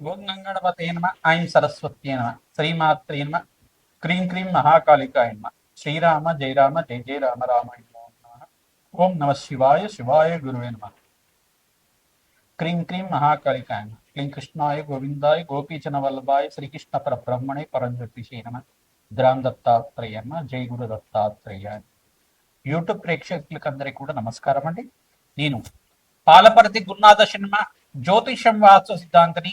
ఓం గంగణపతే నమ ఐం సరస్వత్యే నమ శ్రీమాత్రే నమ క్రీం క్రీం మహాకాళికాయ నమ శ్రీరామ జయ రామ జయ జయ రామ రామాయ ఓం నమ శివాయ శివాయ గురువే నమ క్రీం క్రీం మహాకాళికాయ నమ క్లీం కృష్ణాయ గోవిందాయ గోపీచన వల్లభాయ శ్రీకృష్ణ పరబ్రహ్మణే పరంజ్యోతిషే నమ ద్రామ్ దత్తాత్రేయ నమ జయ గురు దత్తాత్రేయ యూట్యూబ్ ప్రేక్షకులకు అందరికీ కూడా నమస్కారం అండి నేను పాలపరతి గురునాథ శర్మ జ్యోతిషం వాస్తు సిద్ధాంతిని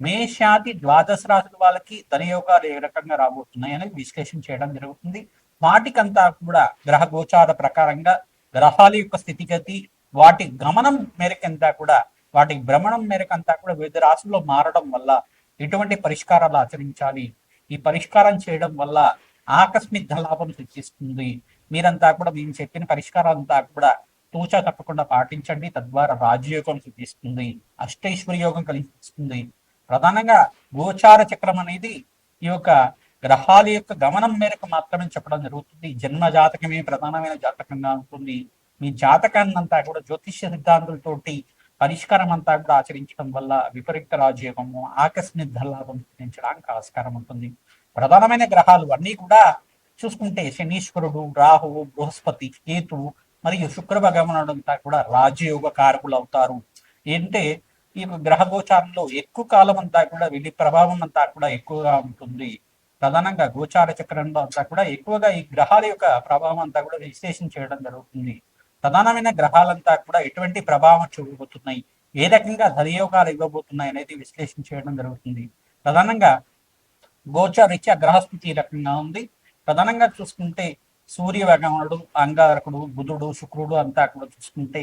మేషాది ద్వాదశ రాశుల వాళ్ళకి ధనయోగాలు ఏ రకంగా రాబోతున్నాయి అనేది విశ్లేషణ చేయడం జరుగుతుంది. వాటికంతా కూడా గ్రహ గోచార ప్రకారంగా గ్రహాల యొక్క స్థితిగతి వాటి గమనం మేరకంతా కూడా వాటి భ్రమణం మేరకంతా కూడా వివిధ రాశుల్లో మారడం వల్ల ఎటువంటి పరిష్కారాలు ఆచరించాలి? ఈ పరిష్కారం చేయడం వల్ల ఆకస్మిక లాభం సృష్టిస్తుంది. మీరంతా కూడా మేము చెప్పిన పరిష్కారాలంతా కూడా తూచా తప్పకుండా పాటించండి. తద్వారా రాజయోగం సృష్టిస్తుంది అష్టైశ్వర్య యోగం కలిగిస్తుంది ప్రధానంగా గోచార చక్రం అనేది ఈ యొక్క గ్రహాల యొక్క గమనం మేరకు మాత్రమే చెప్పడం జరుగుతుంది. జన్మ జాతకమే ప్రధానమైన జాతకంగా ఉంటుంది. మీ జాతకాన్ని అంతా కూడా జ్యోతిష్య సిద్ధాంతులతోటి పరిష్కారం అంతా కూడా ఆచరించడం వల్ల విపరీత రాజయోగము ఆకస్మిక ధనలాభం సిద్ధించడానికి ఆస్కారం ఉంటుంది. ప్రధానమైన గ్రహాలు అన్నీ కూడా చూసుకుంటే శనీశ్వరుడు రాహువు బృహస్పతి కేతువు మరియు శుక్ర భగవానుడు అంతా కూడా రాజయోగ కారకులు అవుతారు. ఏంటంటే ఈ గ్రహగోచారంలో గ్రహ గోచారంలో ఎక్కువ కాలం అంతా కూడా వీటి ప్రభావం అంతా కూడా ఎక్కువగా ఉంటుంది. ప్రధానంగా గోచార చక్రంలో అంతా కూడా ఎక్కువగా ఈ గ్రహాల యొక్క ప్రభావం అంతా కూడా విశ్లేషణ చేయడం జరుగుతుంది. ప్రధానమైన గ్రహాలంతా కూడా ఎటువంటి ప్రభావం చూపబోతున్నాయి? ఏ రకంగా ధనయోగాలు ఇవ్వబోతున్నాయి అనేది విశ్లేషణ చేయడం జరుగుతుంది. ప్రధానంగా గోచారీత్యా గ్రహస్థితి రకంగా ఉంది. ప్రధానంగా చూసుకుంటే సూర్య భగవానుడు అంగారకుడు బుధుడు శుక్రుడు అంతా కూడా చూసుకుంటే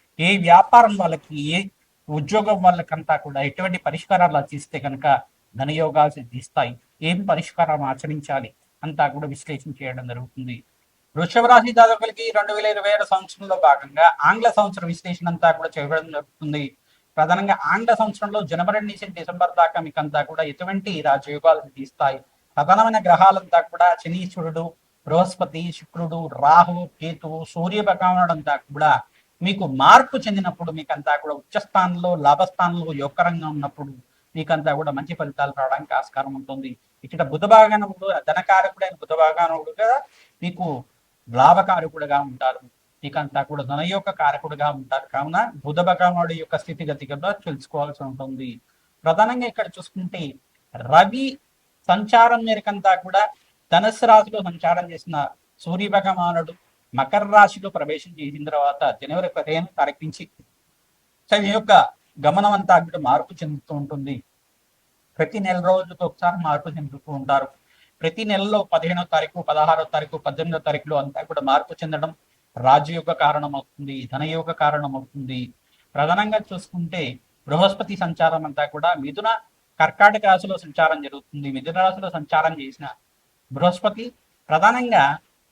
ఏ వ్యాపారం వాళ్ళకి ఏ ఉద్యోగం వాళ్ళకంతా కూడా ఎటువంటి పరిష్కారాలు ఆచిస్తే కనుక ధనయోగాలు సిద్ధిస్తాయి. ఏం పరిష్కారం ఆచరించాలి అంతా కూడా విశ్లేషణ చేయడం జరుగుతుంది. వృషభ రాశి జాతకులకి రెండు వేల ఇరవై ఏడు సంవత్సరంలో భాగంగా ఆంగ్ల సంవత్సర విశ్లేషణ అంతా కూడా చేయడం జరుగుతుంది. ప్రధానంగా ఆంగ్ల సంవత్సరంలో జనవరి నుంచి డిసెంబర్ దాకా మీకు అంతా కూడా ఎటువంటి రాజయోగాలు తీస్తాయి ప్రధానమైన గ్రహాలంతా కూడా శనీశ్వరుడు బృహస్పతి శుక్రుడు రాహు కేతువు సూర్య భగవానుడు అంతా కూడా మీకు మార్పు చెందినప్పుడు మీకంతా కూడా ఉచ్చస్థానంలో లాభస్థానంలో యోగకరంగా ఉన్నప్పుడు మీకంతా కూడా మంచి ఫలితాలు రావడానికి ఆస్కారం ఉంటుంది. ఇక్కడ బుధ ధనకారకుడైన బుధభాగానుడుగా మీకు లాభకారకుడుగా ఉంటారు. మీకంతా కూడా ధనయోగ కారకుడుగా ఉంటారు. కావున బుధభగవానుడి యొక్క స్థితిగతి కూడా తెలుసుకోవాల్సి ఉంటుంది. ప్రధానంగా ఇక్కడ చూసుకుంటే రవి సంచారం మేరకంతా కూడా ధనస్సు రాశిలో సంచారం చేసిన సూర్య భగవానుడు మకర రాశిలో ప్రవేశం చేసిన తర్వాత జనవరి పదిహేను తారీఖు నుంచి తన యొక్క గమనం అంతా కూడా మార్పు చెందుతూ ఉంటుంది. ప్రతి నెల రోజులకు ఒకసారి మార్పు చెందుతూ ఉంటారు. ప్రతి నెలలో పదిహేనో తారీఖు పదహారో తారీఖు పద్దెనిమిదో తారీఖులో అంతా కూడా మార్పు చెందడం రాజయోగ కారణం అవుతుంది ధనయోగ కారణం అవుతుంది ప్రధానంగా చూసుకుంటే బృహస్పతి సంచారం అంతా కూడా మిథున కర్కాటక రాశిలో సంచారం జరుగుతుంది. మిథున రాశిలో సంచారం చేసిన బృహస్పతి ప్రధానంగా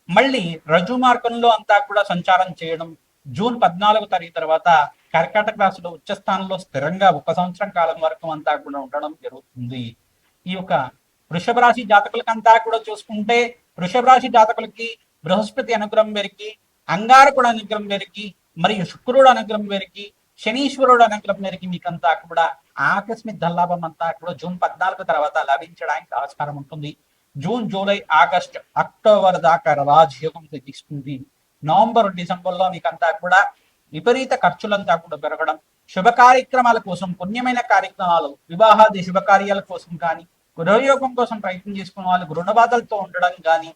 మళ్ళీ రజు మార్గంలో అంతా కూడా సంచారం చేయడం జూన్ పద్నాలుగు తారీఖు తర్వాత కర్కాటక రాశిలో ఉచ్చ స్థానంలో స్థిరంగా ఒక సంవత్సరం కాలం వరకు అంతా కూడా ఉండడం జరుగుతుంది. ఈ యొక్క వృషభ రాశి జాతకులకంతా కూడా చూసుకుంటే వృషభ రాశి జాతకులకి బృహస్పతి అనుగ్రహం మేరకి అంగారకుడు అనుగ్రహం మేరకి మరియు శుక్రుడు అనుగ్రహం మేరకి శనీశ్వరుడు అనుగ్రహం మేరకి మీకంతా కూడా ఆకస్మిక ధనలాభం అంతా కూడా జూన్ పద్నాలుగు తర్వాత లభించడానికి ఆస్కారం ఉంటుంది. జూన్ జూలై ఆగస్ట్ అక్టోబర్ దాకా రాజయోగం తీసుకుంది నవంబర్ డిసెంబర్లో మీకంతా కూడా విపరీత ఖర్చులంతా కూడా పెరగడం శుభ కార్యక్రమాల కోసం పుణ్యమైన కార్యక్రమాలు వివాహాది శుభకార్యాల కోసం కానీ గృహయోగం కోసం ప్రయత్నం చేసుకున్న వాళ్ళు రుణబాధలతో ఉండడం కానీ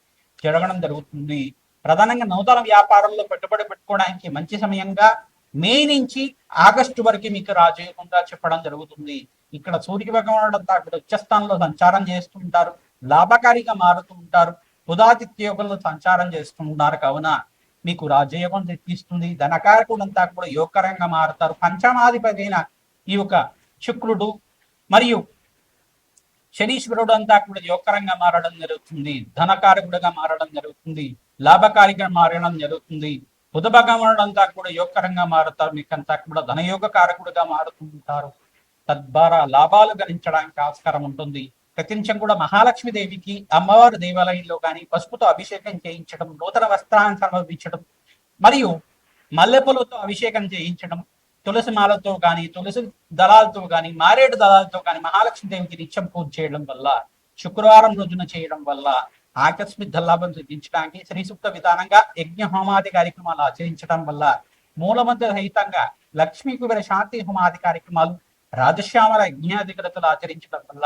జరగడం జరుగుతుంది. ప్రధానంగా నూతన వ్యాపారంలో పెట్టుబడి పెట్టుకోవడానికి మంచి సమయంగా మే నుంచి ఆగస్టు వరకు మీకు రాజయోగంగా చెప్పడం జరుగుతుంది. ఇక్కడ సూర్య భగవానుడు అంతా అక్కడ ఉచ్చస్థానంలో సంచారం చేస్తుంటారు లాభకారిగా మారుతూ ఉంటారు. ఉదాదిత్య సంచారం చేస్తుంటున్నారు కావున మీకు రాజయోగం తెప్పిస్తుంది. ధనకారకుడంతా కూడా యోగకరంగా మారుతారు. పంచమాధిపతి అయిన ఈ యొక్క శుక్రుడు మరియు శనీశ్వరుడు అంతా కూడా యోగకరంగా మారడం జరుగుతుంది. ధనకారకుడుగా మారడం జరుగుతుంది. లాభకారిగా మారడం జరుగుతుంది. బుధ భగవానుడు అంతా కూడా యోగకరంగా మారుతారు. మీకంతా కూడా ధనయోగ కారకుడుగా మారుతుంటారు తద్వారా లాభాలు గణించడానికి ఆస్కారం ఉంటుంది. ప్రతినిత్యం కూడా మహాలక్ష్మి దేవికి అమ్మవారి దేవాలయంలో కానీ పసుపుతో అభిషేకం చేయించడం నూతన వస్త్రాన్ని సమర్పించడం మరియు మల్లెపూలతో అభిషేకం చేయించడం తులసి మాలతో కానీ తులసి దళాలతో కానీ మారేడు దళాలతో కానీ మహాలక్ష్మి దేవికి నిత్యం పూజ చేయడం వల్ల శుక్రవారం రోజున చేయడం వల్ల ఆకస్మిక ధల్లాభం సిద్ధించడానికి శ్రీసూక్త విధానంగా యజ్ఞ హోమాది కార్యక్రమాలు ఆచరించడం వల్ల మూలమంత్ర సహితంగా లక్ష్మీ కుబేర శాంతి హోమాది కార్యక్రమాలు రాజశ్యామల యజ్ఞాధికరతలు ఆచరించడం వల్ల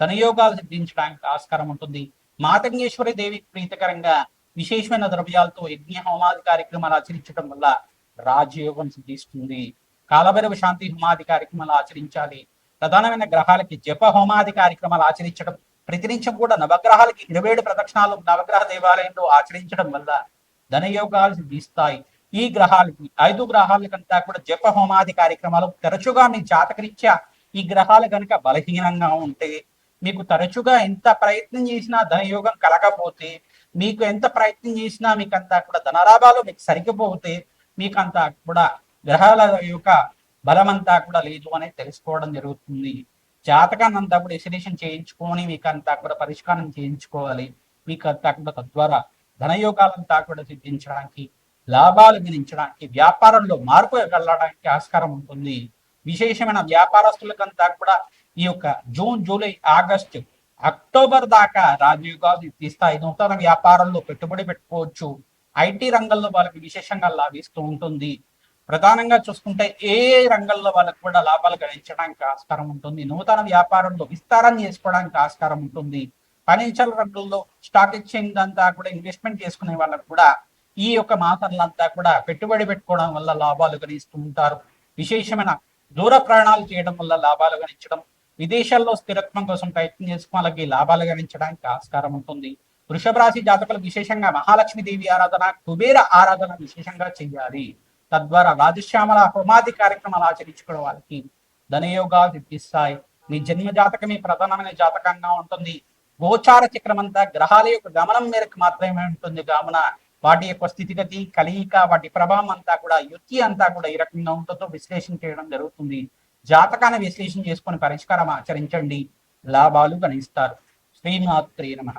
ధనయోగాలు సిద్ధించడానికి ఆస్కారం ఉంటుంది. మాతంగేశ్వరి దేవి ప్రీతికరంగా విశేషమైన ద్రవ్యాలతో యజ్ఞ హోమాది కార్యక్రమాలు ఆచరించడం వల్ల రాజయోగం సిద్ధిస్తుంది. కాలభైరవ శాంతి హోమాది కార్యక్రమాలు ఆచరించాలి. ప్రధానమైన గ్రహాలకి జప హోమాది కార్యక్రమాలు ఆచరించడం ప్రతినిత్యం కూడా నవగ్రహాలకి ఇరవై ఏడు ప్రదక్షిణాలు నవగ్రహ దేవాలయంలో ఆచరించడం వల్ల ధనయోగాలు సిద్ధిస్తాయి. ఈ గ్రహాలకి ఐదు గ్రహాలకంతా కూడా జప హోమాది కార్యక్రమాలు తరచుగా మీ జాతకరీత్యా ఈ గ్రహాలు కనుక బలహీనంగా ఉంటే మీకు తరచుగా ఎంత ప్రయత్నం చేసినా ధనయోగం కలగకపోతే మీకు ఎంత ప్రయత్నం చేసినా మీకు అంతా కూడా ధనలాభాలు మీకు సరిగిపోతే మీకు అంతా కూడా గ్రహాల యొక్క బలం అంతా కూడా లేదు అనేది తెలుసుకోవడం జరుగుతుంది. జాతకాన్ని అంతా కూడా ఎసిలేషన్ చేయించుకొని మీకు అంతా కూడా పరిష్కారం చేయించుకోవాలి. మీకు అంతా కూడా తద్వారా ధనయోగాలంతా కూడా సిద్ధించడానికి లాభాలు గణించడానికి వ్యాపారంలో మార్పు వెళ్ళడానికి ఆస్కారం ఉంటుంది. విశేషమైన వ్యాపారస్తులకంతా కూడా ఈ యొక్క జూన్ జూలై ఆగస్టు అక్టోబర్ దాకా రాజయోగాలు తీస్తాయి. నూతన వ్యాపారంలో పెట్టుబడి పెట్టుకోవచ్చు. ఐటీ రంగంలో వాళ్ళకి విశేషంగా లాభిస్తూ ఉంటుంది. ప్రధానంగా చూసుకుంటే ఏ రంగంలో వాళ్ళకు కూడా లాభాలు గణించడానికి ఆస్కారం ఉంటుంది. నూతన వ్యాపారంలో విస్తారం చేసుకోవడానికి ఆస్కారం ఉంటుంది. ఫైనాన్షియల్ రంగంలో స్టాక్ ఎక్స్చేంజ్ అంతా కూడా ఇన్వెస్ట్మెంట్ చేసుకునే వాళ్ళకు కూడా ఈ యొక్క మాసాలంతా కూడా పెట్టుబడి పెట్టుకోవడం వల్ల లాభాలు గణిస్తూ ఉంటారు. విశేషమైన దూర ప్రయాణాలు చేయడం వల్ల లాభాలు గణించడం విదేశాల్లో స్థిరత్వం కోసం ప్రయత్నం చేసుకుని వాళ్ళకి లాభాలు గణించడానికి ఆస్కారం ఉంటుంది. వృషభ రాశి జాతకులు విశేషంగా మహాలక్ష్మి దేవి ఆరాధన కుబేర ఆరాధన విశేషంగా చేయాలి. తద్వారా రాజశ్యామల హోమాది కార్యక్రమాలు ఆచరించుకోవడం వాళ్ళకి ధనయోగాలు సిద్ధిస్తాయి. మీ జన్మ జాతకమే ప్రధానమైన జాతకంగా ఉంటుంది. గోచార చక్రం అంతా గ్రహాల యొక్క గమనం మేరకు మాత్రమే ఉంటుంది కావున వాటి యొక్క స్థితిగతి కలియిక వాటి ప్రభావం అంతా కూడా యుక్తి అంతా కూడా ఈ రకంగా ఉంటుందో విశ్లేషణ చేయడం జరుగుతుంది. జాతకాన్ని విశ్లేషణ చేసుకొని పరిష్కారం ఆచరించండి. లాభాలు గణిస్తారు. శ్రీమాత్రే నమ.